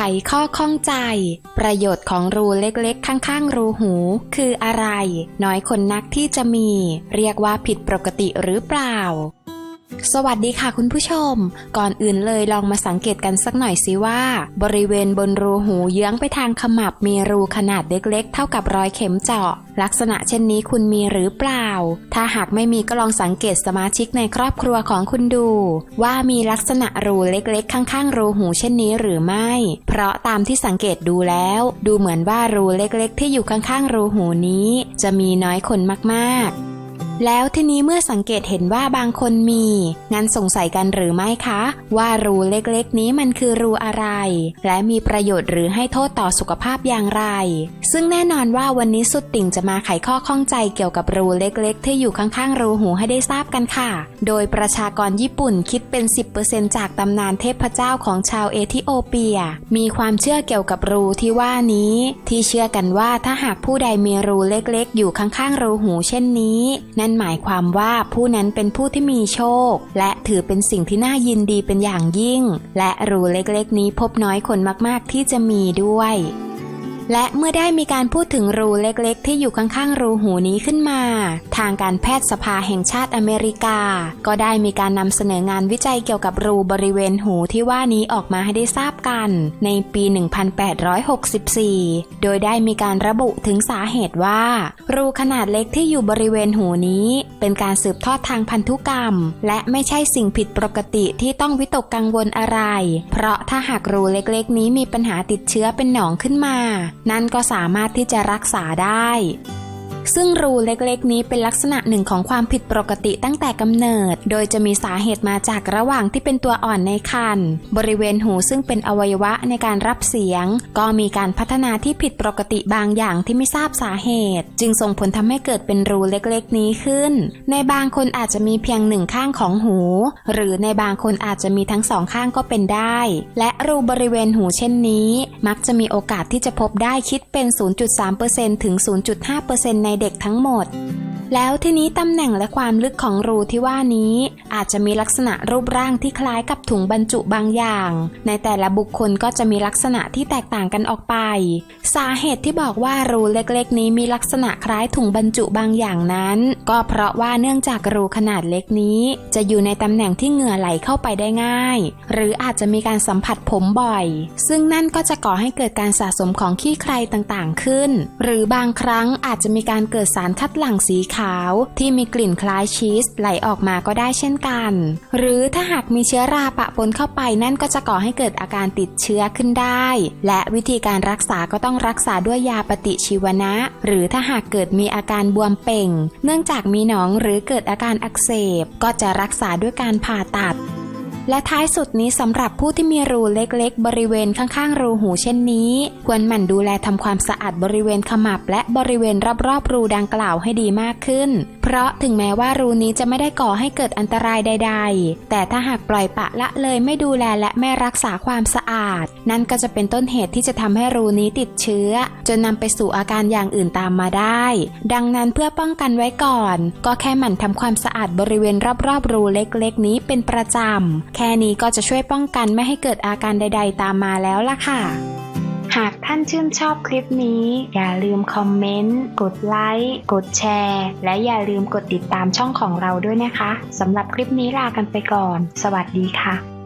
ไขข้อข้องใจ ประโยชน์ของรูเล็กๆ ข้างๆ รูหู คืออะไร น้อยคนนักที่จะมี เรียกว่าผิดปกติหรือเปล่า สวัสดีค่ะคุณผู้ชม ก่อนอื่นเลยลองมาสังเกตกันสักหน่อยสิว่า บริเวณบนรูหูเยื้องไปทางขมับมีรูขนาดเล็กๆ เท่ากับรอยเข็มเจาะ ลักษณะเช่นนี้คุณมีหรือเปล่า ถ้าหากไม่มีก็ลองสังเกตสมาชิกในครอบครัวของคุณดู ว่ามีลักษณะรูเล็กๆ ข้างๆ รูหูเช่นนี้หรือไม่ เพราะตามที่สังเกตดูแล้ว ดูเหมือนว่ารูเล็กๆ ที่อยู่ข้างๆ รูหูนี้ จะมีน้อยคนมากๆ แล้วทีนี้เมื่อสังเกตเห็นว่าบางคนมี งั้นสงสัยกันหรือไม่คะ ว่ารูเล็กๆ นี้มันคือรูอะไร และมีประโยชน์หรือให้โทษต่อสุขภาพอย่างไร ซึ่งแน่นอนว่าวันนี้สุดติ่งจะมาไขข้อข้องใจเกี่ยวกับรูเล็กๆ ที่อยู่ข้างๆ รูหูให้ได้ทราบกันค่ะ โดยประชากรญี่ปุ่นคิดเป็น 10%จากตำนานเทพเจ้าของชาวเอธิโอเปีย มีความเชื่อเกี่ยวกับรูที่ว่านี้ ที่เชื่อกันว่าถ้าหากผู้ใดมีรูเล็กๆ อยู่ข้างๆ รูหูเช่นนี้นั่นหมายความว่าผู้นั้นเป็นผู้ที่มีโชค และถือเป็นสิ่งที่น่ายินดีเป็นอย่างยิ่ง และรูเล็กๆ นี้พบน้อยคนมากๆที่จะมีด้วย และเมื่อได้มีการพูดถึงรูเล็กๆ ที่อยู่ข้างๆรูหูนี้ขึ้นมา ทางการแพทย์สภาแห่งชาติอเมริกา ก็ได้มีการนำเสนองานวิจัยเกี่ยวกับรูบริเวณหูที่ว่านี้ออกมาให้ได้ทราบกัน ในปี 1864 โดยได้มีการระบุถึงสาเหตุว่า รูขนาดเล็กที่อยู่บริเวณหูนี้ เป็นการสืบทอดทางพันธุกรรม และไม่ใช่สิ่งผิดปกติที่ต้องวิตกกังวลอะไร เพราะถ้าหากรูเล็กๆ นี้มีปัญหาติดเชื้อเป็นหนองขึ้นมานั่นก็สามารถที่จะรักษาได้ ซึ่งรูเล็กๆ นี้เป็นลักษณะหนึ่งของความผิดปกติตั้งแต่กำเนิด โดยจะมีสาเหตุมาจากระหว่างที่เป็นตัวอ่อนในครรภ์บริเวณหูซึ่งเป็นอวัยวะในการรับเสียง ก็มีการพัฒนาที่ผิดปกติบางอย่างที่ไม่ทราบสาเหตุ จึงส่งผลทำให้เกิดเป็นรูเล็กๆ นี้ขึ้น ในบางคนอาจจะมีเพียงหนึ่งข้างของหู หรือในบางคนอาจจะมีทั้งสองข้างก็เป็นได้ และรูบริเวณหูเช่นนี้ มักจะมีโอกาสที่จะพบได้คิดเป็น 0.3%ถึง 0.5%ในเด็กทั้งหมด แล้วทีนี้ตำแหน่งและความลึกของรูที่ว่านี้ อาจจะมีลักษณะรูปร่างที่คล้ายกับถุงบรรจุบางอย่าง ในแต่ละบุคคลก็จะมีลักษณะที่แตกต่างกันออกไป สาเหตุที่บอกว่ารูเล็กๆ นี้มีลักษณะคล้ายถุงบรรจุบางอย่างนั้น ก็เพราะว่าเนื่องจากรูขนาดเล็กนี้ จะอยู่ในตำแหน่งที่เหงื่อไหลเข้าไปได้ง่าย หรืออาจจะมีการสัมผัสผมบ่อย ซึ่งนั่นก็จะก่อให้เกิดการสะสมของขี้ใครต่างๆขึ้น หรือบางครั้งอาจจะมีการเกิดสารคัดหลั่งสีขขาวที่มีกลิ่นคล้ายชีสไหลออกมาก็ได้เช่นกัน หรือถ้าหากมีเชื้อราปะปนเข้าไปนั่นก็จะก่อให้เกิดอาการติดเชื้อขึ้นได้ และวิธีการรักษาก็ต้องรักษาด้วยยาปฏิชีวนะ หรือถ้าหากเกิดมีอาการบวมเป่ง เนื่องจากมีหนองหรือเกิดอาการอักเสบก็จะรักษาด้วยการผ่าตัด และท้ายสุดนี้สำหรับผู้ที่มีรูเล็กๆ บริเวณข้างๆ รูหูเช่นนี้ ควรหมั่นดูแลทำความสะอาดบริเวณขมับ และบริเวณรอบๆ รูดังกล่าวให้ดีมากขึ้น เพราะถึงแม้ว่ารูนี้จะไม่ได้ก่อให้เกิดอันตรายใด ๆ แต่ถ้าหากปล่อยปะละเลยไม่ดูแลและไม่รักษาความสะอาด นั่นก็จะเป็นต้นเหตุที่จะทำให้รูนี้ติดเชื้อ จนนำไปสู่อาการอย่างอื่นตามมาได้ ดังนั้นเพื่อป้องกันไว้ก่อน ก็แค่หมั่นทำความสะอาดบริเวณรอบๆ รูเล็กๆ นี้เป็นประจำแค่นี้ก็จะช่วยป้องกันไม่ให้เกิดอาการใด ๆ ตามมาแล้วล่ะค่ะ หากท่านชื่นชอบคลิปนี้ อย่าลืมคอมเมนต์ กดไลค์ กดแชร์ และอย่าลืมกดติดตามช่องของเราด้วยนะคะสำหรับคลิปนี้ลากันไปก่อน สวัสดีค่ะ